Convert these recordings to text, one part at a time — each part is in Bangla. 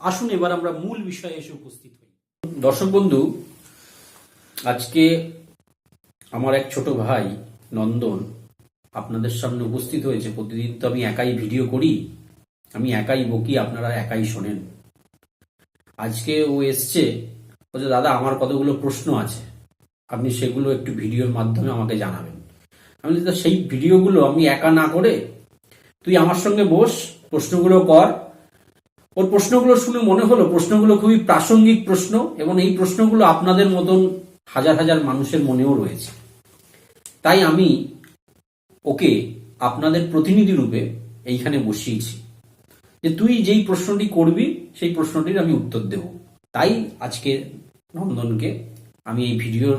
আসুন এবার আমরা মূল বিষয়ে এসে উপস্থিত হই। দর্শক বন্ধু আজকে আমার এক ছোট ভাই নন্দন আপনাদের সামনে উপস্থিত হয়েছে। প্রতিদিন তো আমি একাই ভিডিও করি আমি একাই বকি আপনারা একাই শোনেন। আজকে ও এসছে বলছে দাদা আমার কতগুলো প্রশ্ন আছে আপনি সেগুলো একটু ভিডিওর মাধ্যমে আমাকে জানাবেন। আমি বলি, "তা সেই ভিডিওগুলো আমি একা না করে তুই আমার সঙ্গে বস প্রশ্নগুলো কর ওর প্রশ্নগুলো শুনে মনে হলো, প্রশ্নগুলো খুবই প্রাসঙ্গিক প্রশ্ন এবং এই প্রশ্নগুলো আপনাদের মতন হাজার হাজার মানুষের মনেও রয়েছে। তাই আমি ওকে আপনাদের প্রতিনিধি রূপে এইখানে বসিয়েছি যে তুই যেই প্রশ্নটি করবি, সেই প্রশ্নটির আমি উত্তর দেব। তাই আজকে নন্দনকে আমি এই ভিডিওর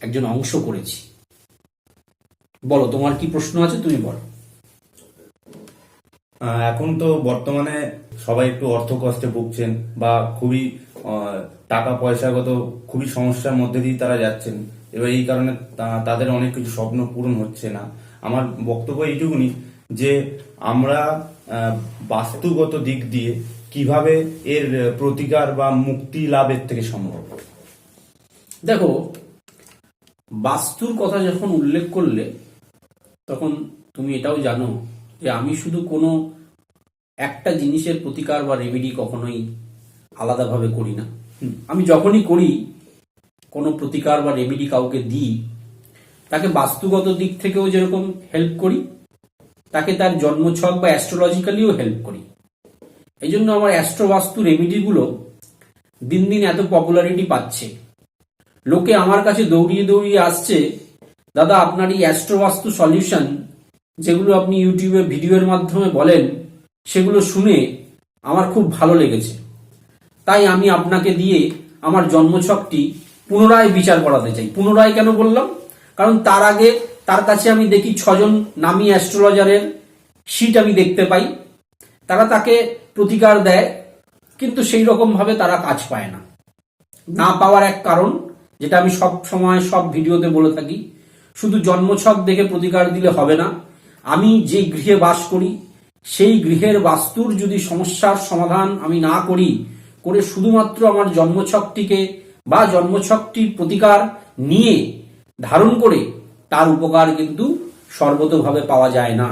একজন অংশ করেছি। বলো, তোমার কি প্রশ্ন আছে? তুমি বলো। এখন তো বর্তমানে সবাই একটু অর্থ কষ্টে ভুগছেন বা খুবই টাকা পয়সাগত খুবই সমস্যার মধ্যে দিয়ে তারা যাচ্ছেন। এবার এই কারণে তাদের অনেক কিছু স্বপ্ন পূরণ হচ্ছে না। আমার বক্তব্য এইটুকুনি যে আমরা বাস্তুগত দিক দিয়ে কীভাবে এর প্রতিকার বা মুক্তি লাভের থেকে সম্ভব? দেখো, বাস্তুর কথা যখন উল্লেখ করলে, তখন তুমি এটাও জানো যে আমি শুধু কোনো একটা জিনিসের প্রতিকার বা রেমেডি কখনোই আলাদাভাবে করি না। আমি যখনই করি, কোনো প্রতিকার বা রেমেডি কাউকে দিই, তাকে বাস্তুগত দিক থেকেও যেরকম হেল্প করি, তাকে তার জন্মছক বা অ্যাস্ট্রোলজিক্যালিও হেল্প করি। এই জন্য আমার অ্যাস্ট্রোবাস্তু রেমেডিগুলো দিন দিন এত পপুলারিটি পাচ্ছে। লোকে আমার কাছে দৌড়িয়ে দৌড়িয়ে আসছে, দাদা, আপনার এই অ্যাস্ট্রোবাস্তু সলিউশন যেগুলো আপনি ইউটিউবে ভিডিওর মাধ্যমে বলেন, সেগুলো শুনে আমার খুব ভালো লেগেছে। তাই আমি আপনাকে দিয়ে আমার জন্মছকটি পুনরায় বিচার করাতে চাই। পুনরায় কেন বললাম? কারণ তার আগে, তার কাছে আমি দেখি ছজন নামি অ্যাস্ট্রোলজারের শিট আমি দেখতে পাই। তারা তাকে প্রতিকার দেয়, কিন্তু সেই রকম ভাবে তারা কাজ পায় না। না পাওয়ার এক কারণ, যেটা আমি সব সময় সব ভিডিওতে বলে থাকি, শুধু জন্মছক দেখে প্রতিকার দিলে হবে না আমি যে গৃহে বাস করি, সেই গৃহের বাস্তুর যদি সমস্যার সমাধান আমি না করি, করে শুধুমাত্র আমার জন্মছকটিকে বা জন্মছকটির প্রতিকার নিয়ে ধারণ করে, তার উপকার কিন্তু সর্বতভাবে পাওয়া যায় না।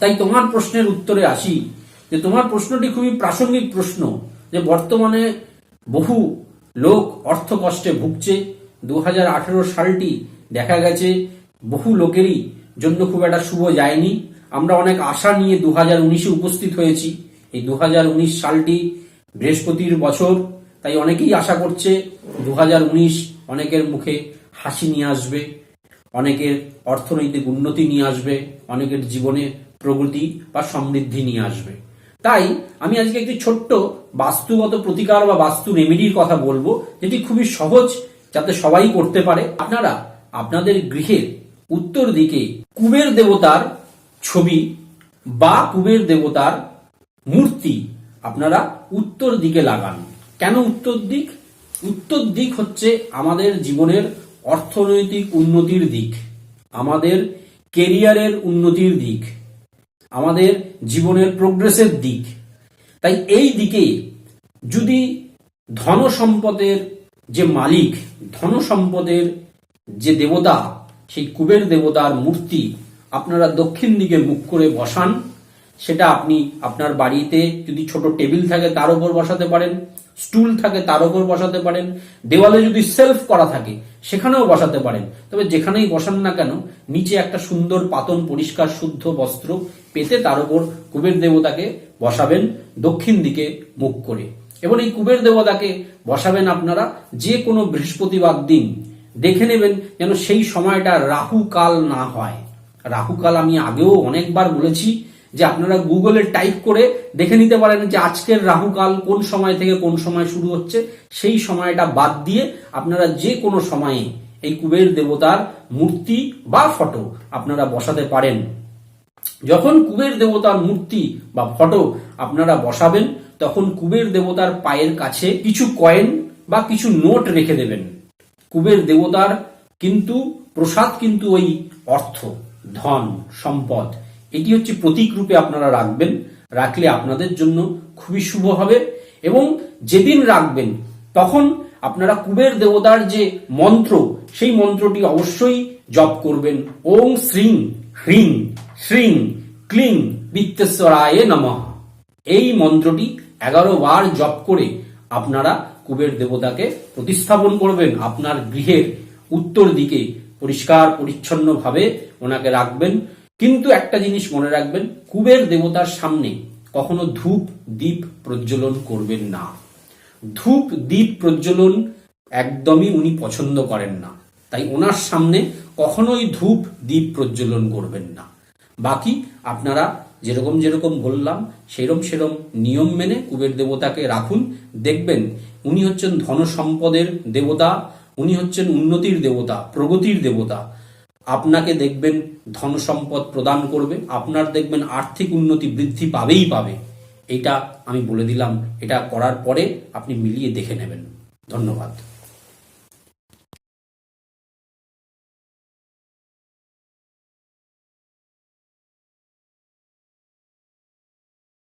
তাই তোমার প্রশ্নের উত্তরে আসি যে, তোমার প্রশ্নটি খুবই প্রাসঙ্গিক প্রশ্ন যে, বর্তমানে বহু লোক অর্থ কষ্টে ভুগছে। দু হাজার আঠেরো সালটি দেখা গেছে, বহু লোকেরই জন্য খুব একটা শুভ যায়নি। আমরা অনেক আশা নিয়ে দু হাজার উনিশে উপস্থিত হয়েছি। এই দু হাজার উনিশ সালটি বৃহস্পতির বছর, তাই অনেকেই আশা করছে দু হাজার উনিশ অনেকের মুখে হাসি নিয়ে আসবে, অনেকের অর্থনৈতিক উন্নতি নিয়ে আসবে, অনেকের জীবনে প্রগতি বা সমৃদ্ধি নিয়ে আসবে। তাই আমি আজকে একটি ছোট্ট বাস্তুগত প্রতিকার বা বাস্তু রেমেডির কথা বলব, যেটি খুবই সহজ যাতে সবাই করতে পারে। আপনারা আপনাদের গৃহের উত্তর দিকে কুবের দেবতার ছবি বা কুবের দেবতার মূর্তি আপনারা উত্তর দিকে লাগান। কেন উত্তর দিক? উত্তর দিক হচ্ছে আমাদের জীবনের অর্থনৈতিক উন্নতির দিক, আমাদের কেরিয়ারের উন্নতির দিক, আমাদের জীবনের প্রোগ্রেসের দিক। তাই এই দিকে যদি ধন সম্পদের যে মালিক ধন সম্পদের যে দেবতা সেই কুবের দেবতার মূর্তি আপনারা দক্ষিণ দিকে মুখ করে বসান, সেটা আপনি আপনার বাড়িতে যদি ছোট টেবিল থাকে তার উপর বসাতে পারেন, স্টুল থাকে তার উপর বসাতে পারেন, দেওয়ালে যদি সেলফ করা থাকে সেখানেও বসাতে পারেন। তবে যেখানেই বসান না কেন, নিচে একটা সুন্দর পাতন পরিষ্কার শুদ্ধ বস্ত্র পেতে তার উপর কুবের দেবতাকে বসাবেন দক্ষিণ দিকে মুখ করে। এবং এই কুবের দেবতাকে বসাবেন আপনারা যে কোনো বৃহস্পতিবার দিন দেখে নেবেন যেন সেই সময়টা রাহু কাল না হয়। রাহু কাল আমি আগেও অনেকবার বলেছি যে আপনারা গুগলে টাইপ করে দেখে নিতে পারেন যে আজকের রাহুকাল কোন সময় থেকে কোন সময় শুরু হচ্ছে। সেই সময়টা বাদ দিয়ে আপনারা যে কোনো সময়ে এই কুবের দেবতার মূর্তি বা ফটো আপনারা বসাতে পারেন। যখন কুবের দেবতার মূর্তি বা ফটো আপনারা বসাবেন, তখন কুবের দেবতার পায়ের কাছে কিছু কয়েন বা কিছু নোট রেখে দেবেন। কুবের দেবতার কিন্তু, প্রসাদ কিন্তু ওই অর্থ, ধন, সম্পদ। এটি হচ্ছে প্রতীক রূপে আপনারা রাখবেন, রাখলে আপনাদের জন্য খুবই শুভ হবে এবং যেদিন রাখবেন, তখন আপনারা কুবের দেবতার যে মন্ত্র, সেই মন্ত্রটি অবশ্যই জপ করবেন। ওং শ্রীং হ্রিং শ্রীং ক্লিং বিত্তেশ্বরায় নমঃ। এই মন্ত্রটি এগারো বার জপ করে আপনারা কুবের দেবতাকে প্রতিস্থাপন করবেন। আপনার গৃহের উত্তর দিকে পরিষ্কার, পরিচ্ছন্নভাবে ওনাকে রাখবেন। কিন্তু একটা জিনিস মনে রাখবেন, কুবের দেবতার সামনে কখনো ধূপ দ্বীপ প্রজ্বলন করবেন না। ধূপ দ্বীপ প্রজ্বলন একদমই উনি পছন্দ করেন না। তাই ওনার সামনে কখনোই ধূপ দ্বীপ প্রজ্বলন করবেন না। বাকি আপনারা যেরকম যেরকম বললাম, সেরম সেরম নিয়ম মেনে কুবের দেবতাকে রাখুন। দেখবেন, উনি হচ্ছেন ধন সম্পদের দেবতা, উনি হচ্ছেন উন্নতির দেবতা, প্রগতির দেবতা। আপনাকে দেখবেন ধন সম্পদ প্রদান করবে, আপনার দেখবেন আর্থিক উন্নতি বৃদ্ধি পাবেই পাবে। এটা আমি বলে দিলাম, এটা করার পরে আপনি মিলিয়ে দেখে নেবেন। ধন্যবাদ।